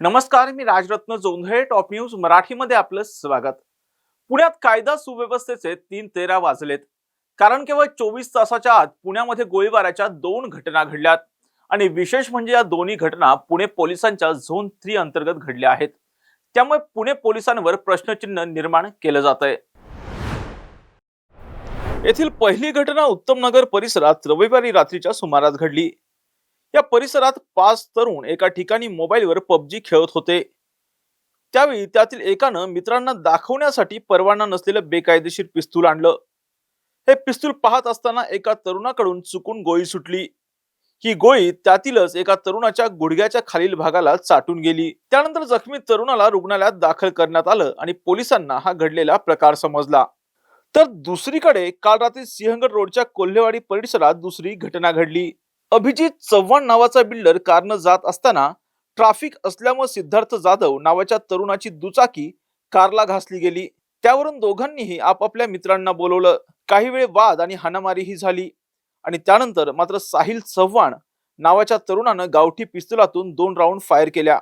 नमस्कार मी Rajratna Jondhale top news मराठीमध्ये आपलं स्वागत. पुण्यात कायदा सुव्यवस्थेचे तीन तेरा वाजलेत. कारण केवळ चोवीस तासाच्या आत पुण्यामध्ये गोळीबाराच्या दोन घटना घडल्यात. आणि विशेष म्हणजे या दोन्ही घटना पुणे पोलिसांच्या झोन थ्री अंतर्गत घडल्या आहेत. त्यामुळे पुणे पोलिसांवर प्रश्नचिन्ह निर्माण केलं जात आहे येथील पहिली घटना उत्तम नगर परिसरात रविवारी रात्रीच्या सुमारास घडली. या परिसरात पाच तरुण एका ठिकाणी मोबाईलवर पबजी खेळत होते. त्यावेळी त्यातील एकानं मित्रांना दाखवण्यासाठी परवाना नसलेलं बेकायदेशीर पिस्तूल आणलं. हे पिस्तूल पाहत असताना एका तरुणाकडून चुकून गोळी सुटली. ही गोळी त्यातीलच एका तरुणाच्या गुडघ्याच्या खालील भागाला चाटून गेली. त्यानंतर जखमी तरुणाला रुग्णालयात दाखल करण्यात आलं आणि पोलिसांना हा घडलेला प्रकार समजला. तर दुसरीकडे काल रात्री सिंहगड रोडच्या कोल्हेवाडी परिसरात दुसरी घटना घडली. अभिजित चव्हाण नावाचा बिल्डर कारनं जात असताना ट्रॅफिक असल्यामुळे सिद्धार्थ जाधव नावाच्या तरुणाची दुचाकी कारला घासली गेली. त्यावरून दोघांनीही आपापल्या मित्रांना बोलवलं. काही वेळ वाद आणि हाणामारीही झाली. आणि त्यानंतर मात्र साहिल चव्हाण नावाच्या तरुणानं गावठी पिस्तुलातून दोन राऊंड फायर केल्या.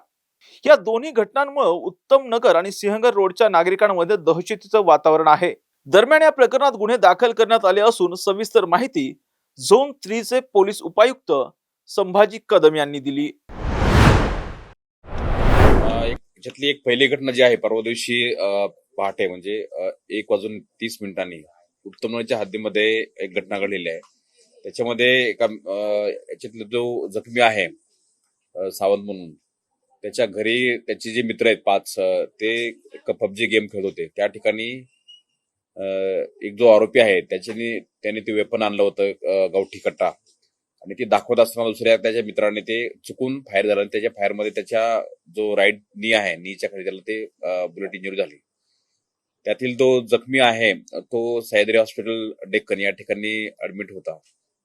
या दोन्ही घटनांमुळे उत्तम नगर आणि सिंहगड रोडच्या नागरिकांमध्ये दहशतीचं वातावरण आहे. दरम्यान या प्रकरणात गुन्हे दाखल करण्यात आले असून सविस्तर माहिती झोन थ्रीचे पोलीस उपायुक्त संभाजी कदम यांनी दिली. एक याच्यातली एक पहिली घटना जी आहे परवा दिवशी पहाटे म्हणजे एक वाजून तीस मिनिटांनी उत्तमच्या हद्दीमध्ये एक घटना घडलेली आहे. त्याच्यामध्ये एका याच्यातला जो जखमी आहे सावंत म्हणून त्याच्या घरी त्याचे जे मित्र आहेत पाच ते पबजी गेम खेळत होते. त्या ठिकाणी एक जो आरोपी आहे त्याच्यानी त्याने ते वेपन आणलं होतं गावठी कट्टा. आणि ते दाखवत असताना दुसऱ्या त्याच्या मित्राने ते चुकून फायर झालं आणि त्याच्या फायरमध्ये त्याच्या जो राईट नी आहे नीच्या खाली त्याला ते बुलेट इंजुरी झाली. त्यातील जो जखमी आहे तो सह्याद्री हॉस्पिटल डेक्कन या ठिकाणी ऍडमिट होता.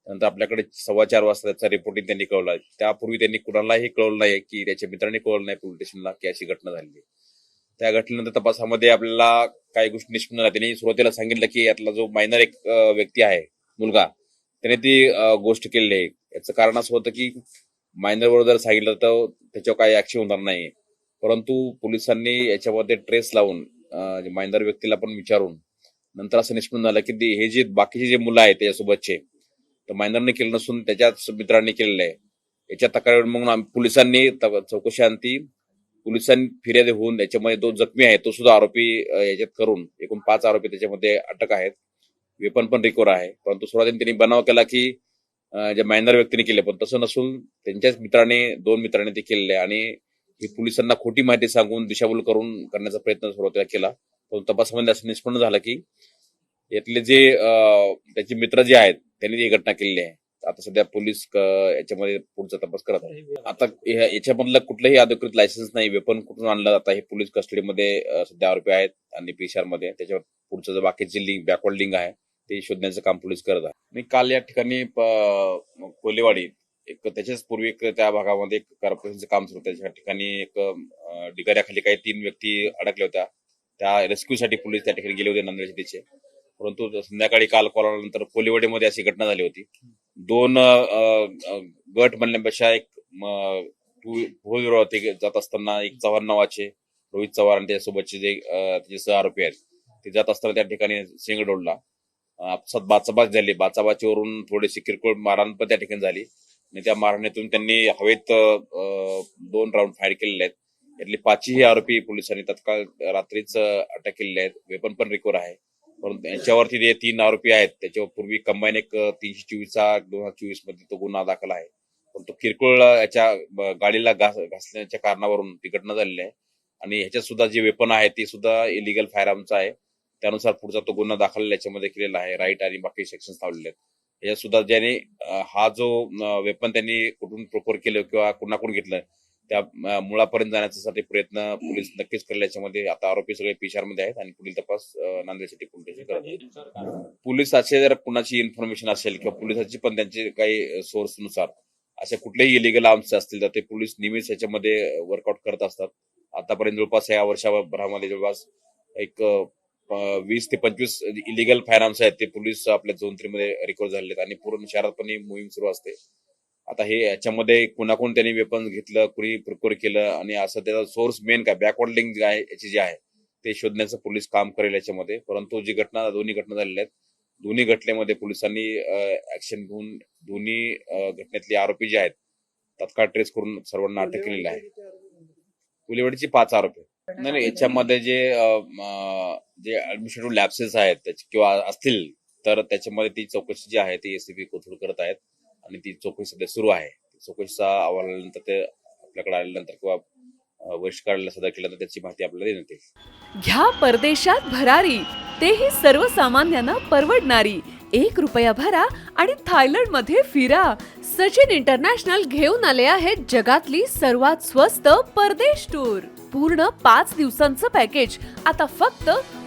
नंतर आपल्याकडे सव्वा चार वाजता त्याचा रिपोर्टिंग त्यांनी कळवला. त्यापूर्वी त्यांनी कुणालाही कळवलं नाही की त्याच्या मित्रांनी कळवलं नाही पोलीस स्टेशनला की अशी घटना झाली आहे. त्या घटनेनंतर तपासामध्ये आपल्याला काही गोष्टी निष्पन्न झाल्या. त्यांनी सुरुवातीला सांगितलं की यातला जो मायनर एक व्यक्ती आहे मुलगा त्याने ती गोष्ट केलेली आहे याचं कारण असं होतं की मायनरवर जर सांगितलं तर त्याच्यावर काही ऍक्शन होणार नाही. परंतु पोलिसांनी याच्यामध्ये ट्रेस लावून मायनर व्यक्तीला पण विचारून नंतर असं निष्पन्न झालं की हे जे बाकीचे जे मुलं आहेत त्याच्यासोबतचे तर मायनरने केलं नसून त्याच्याच मित्रांनी केलेलं आहे. याच्या तक्रारीवर मग पोलिसांनी चौकशी आणती. पोलिसांनी फिर्यादी होऊन त्याच्यामध्ये दोन जखमी आहे तो सुद्धा आरोपी याच्यात करून एकूण पाच आरोपी त्याच्यामध्ये अटक आहेत. वेपन पण रिकवर आहे. परंतु सुरुवातीने त्यांनी बनाव केला की ज्या जे मायनर व्यक्तीने केले पण तसं नसून त्यांच्याच मित्राने दोन मित्रांनी ते केलेले आणि ही पोलिसांना खोटी माहिती सांगून दिशाभूल करून करण्याचा प्रयत्न सुरुवातीला केला. पण तपासामध्ये असं निष्पन्न झालं की यातले जे त्याचे मित्र जे आहेत त्यांनी ही घटना केलेली आहे. आता सध्या पोलीस याच्यामध्ये पुढचा तपास करत आहे आता याच्यामधलं कुठलंही अधिकृत लायसन्स नाही वेपन कुठून आणलं आता हे पोलीस कस्टडीमध्ये सध्या आरोपी आहेत आणि पीसीआरमध्ये त्याच्यावर पुढचं जे बाकीची लिंक बॅकवर्ड लिंक आहे ते शोधण्याचं काम पोलीस करत आहे आणि काल या ठिकाणी कोलेवाडी एक त्याच्याच पूर्वी एक त्या भागामध्ये एक कॉर्पोरेशनचं काम सुरू होतं. त्या ठिकाणी एक अं, ढिगाऱ्याखाली काही तीन व्यक्ती अडकल्या होत्या. त्या रेस्क्यूसाठी पोलीस त्या ठिकाणी गेले होते नांदेड सिटीचे परंतु संध्याकाळी काल कॉल आल्यानंतर कोलिवडीमध्ये अशी घटना झाली होती. दोन गट म्हणण्यापेक्षा एक टू फोर व्हीलरवरती जात असताना एक चव्हाण नावाचे रोहित चव्हाण आणि त्याच्यासोबतचे जे त्याचे सह आरोपी आहेत ते जात असताना त्या ठिकाणी सिंगडोडला आपसात बाचाबाच झाली. बाचाबाचीवरून थोडीशी किरकोळ मारहाण पण त्या ठिकाणी झाली. आणि त्या मारहाणीतून त्यांनी हवेत दोन राऊंड फायर केलेले आहेत. यातले पाचही आरोपी पोलिसांनी तत्काळ रात्रीच अटक केलेले आहेत. वेपन पण रिकवर आहे. परंतु यांच्यावरती जे तीन आरोपी आहेत त्याच्यावर पूर्वी कंबाईन एक तीनशे चोवीसचा दोन हजार चोवीसमध्ये तो गुन्हा दाखल आहे. परंतु किरकोळ याच्या गाडीला घास घासण्याच्या कारणावरून ती घटना झालेली आहे. आणि ह्याच्यात सुद्धा जे वेपन आहे ते सुद्धा इलिगल फायरआर्मचं आहे. त्यानुसार पुढचा तो गुन्हा दाखल याच्यामध्ये केलेला आहे. राईट आणि बाकी सेक्शन लावलेले आहेत. याच्यात सुद्धा ज्याने हा जो वेपन त्यांनी कुठून प्रोपर केलं किंवा कुणाकडून घेतलं त्या मुळापर्यंत जाण्यासाठी प्रयत्न पोलीस नक्कीच केले याच्यामध्ये आता आरोपी सगळे पिशारमध्ये मध्ये आहेत आणि पुढील तपास नांदेड सिटी पोलीस करत आहेत पोलिसाचे जर कुणाची इन्फॉर्मेशन असेल किंवा पोलिसाची पण त्यांचे काही सोर्सनुसार असे कुठलेही इलिगल आर्म्स असतील तर ते पोलीस नेहमीच याच्यामध्ये वर्कआउट करत असतात. आतापर्यंत जवळपास या वर्षाभरामध्ये जवळपास एक वीस ते पंचवीस इलिगल फायनान्स आहेत ते पोलीस आपल्या झोन थ्रीमध्ये रिकवर झालेले आहेत आणि पूर्ण शहरात पण ही मोहीम सुरू असते. आता हे याच्यामध्ये कुणाकडून त्यांनी वेपन घेतलं कुणी प्रकोर केलं आणि असं त्याचा सोर्स मेन काय? बॅकवर्ड लिंक आहे याची जे आहे ते शोधण्याचं पोलीस काम करेल याच्यामध्ये. परंतु जी घटना दोन्ही घटना झालेल्या आहेत दोन्ही घटनेमध्ये पोलिसांनी ऍक्शन घेऊन दोन्ही घटनेतले आरोपी जे आहेत तत्काळ ट्रेस करून सर्वांना अटक केलेली आहे. पुलिवडीची पाच आरोपी नाही नाही याच्यामध्ये जे जे ऍडमिनिस्ट्रेटिव्ह लॅप्सेस आहेत त्याचे किंवा असतील तर त्याच्यामध्ये ती चौकशी जी आहे ती एसीबी कोथरूड करत आहेत. आणि ती चौकशी सध्या सुरू आहे. चौकशीचा अहवाल आल्यानंतर ते आपल्याकडे आल्यानंतर किंवा वरिष्ठ कार्यालयाला सदर केल्यानंतर त्याची माहिती आपल्याला देण्यात येईल. घ्या परदेशात भरारी. तेही सर्वसामान्यांना परवडणारी. एक रुपया भरा आणि थायलंडमध्ये फिरा. सचिन इंटरनॅशनल घेऊन आले आहेत जगातली सर्वात स्वस्त परदेश टूर. पूर्ण पाच दिवसांचं पॅकेज. आता फक्त